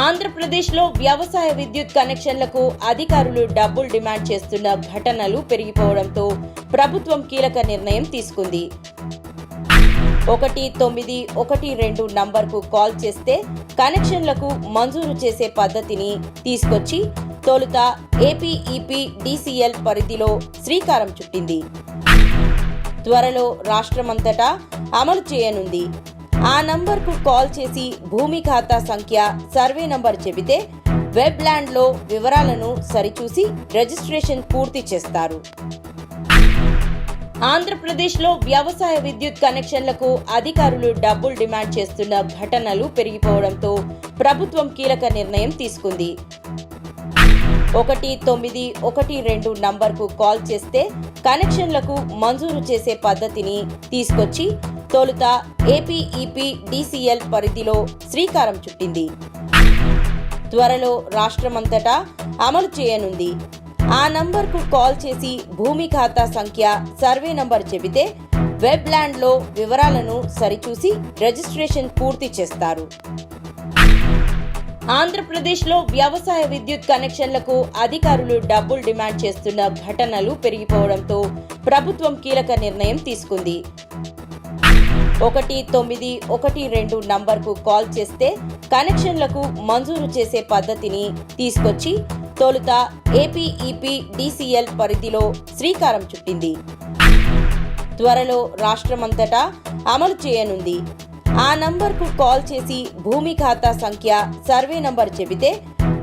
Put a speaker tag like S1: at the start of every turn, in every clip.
S1: ఆంధ్రప్రదేశ్లో వ్యవసాయ విద్యుత్ కనెక్షన్లకు అధికారులు డబ్బులు డిమాండ్ చేస్తున్న ఘటనలు పెరిగిపోవడంతో ప్రభుత్వం కీలక నిర్ణయం తీసుకుంది. ఒకటి తొమ్మిది ఒకటి రెండు నంబర్కు కాల్ చేస్తే కనెక్షన్లకు మంజూరు చేసే పద్ధతిని తీసుకొచ్చి తొలుత ఏపీఈపీ డీసీఎల్ పరిధిలో శ్రీకారం చుట్టింది. త్వరలో రాష్ట్రమంతటా అమలు చేయనుంది. ఆ నంబర్కు కాల్ చేసి భూమి ఖాతా సంఖ్య సర్వే నంబర్ చెబితే వెబ్ ల్యాండ్లో వివరాలను సరిచూసి రిజిస్ట్రేషన్ పూర్తి చేస్తారు. ఆంధ్రప్రదేశ్లో వ్యవసాయ విద్యుత్ కనెక్షన్లకు అధికారులు డబ్బులు డిమాండ్ చేస్తున్న ఘటనలు పెరిగిపోవడంతో ప్రభుత్వం కీలక నిర్ణయం తీసుకుంది. ఒకటి తొమ్మిది ఒకటి రెండు నంబర్కు కాల్ చేస్తే కనెక్షన్లకు మంజూరు చేసే పద్ధతిని తీసుకొచ్చి తొలుత ఏపీఈపీ డీసీఎల్ పరిధిలో శ్రీకారం చుట్టింది. త్వరలో రాష్ట్రమంతటా అమలు చేయనుంది. ఆ నంబర్కు కాల్ చేసి భూమి ఖాతా సంఖ్య సర్వే నంబర్ చెబితే వెబ్ ల్యాండ్లో వివరాలను సరిచూసి రిజిస్ట్రేషన్ పూర్తి చేస్తారు. ఆంధ్రప్రదేశ్లో వ్యవసాయ విద్యుత్ కనెక్షన్లకు అధికారులు డబ్బులు డిమాండ్ చేస్తున్న ఘటనలు పెరిగిపోవడంతో ప్రభుత్వం కీలక నిర్ణయం తీసుకుంది. ఒకటి తొమ్మిది ఒకటి రెండు నంబర్కు కాల్ చేస్తే కనెక్షన్లకు మంజూరు చేసే పద్ధతిని తీసుకొచ్చి తొలుత ఏపీఈపీ డీసీఎల్ పరిధిలో శ్రీకారం చుట్టింది. త్వరలో రాష్ట్రమంతటా అమలు చేయనుంది. ఆ నంబర్కు కాల్ చేసి భూమి ఖాతా సంఖ్య సర్వే నంబర్ చెబితే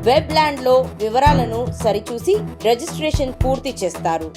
S1: వెబ్ ల్యాండ్లో వివరాలను సరిచూసి రిజిస్ట్రేషన్ పూర్తి చేస్తారు.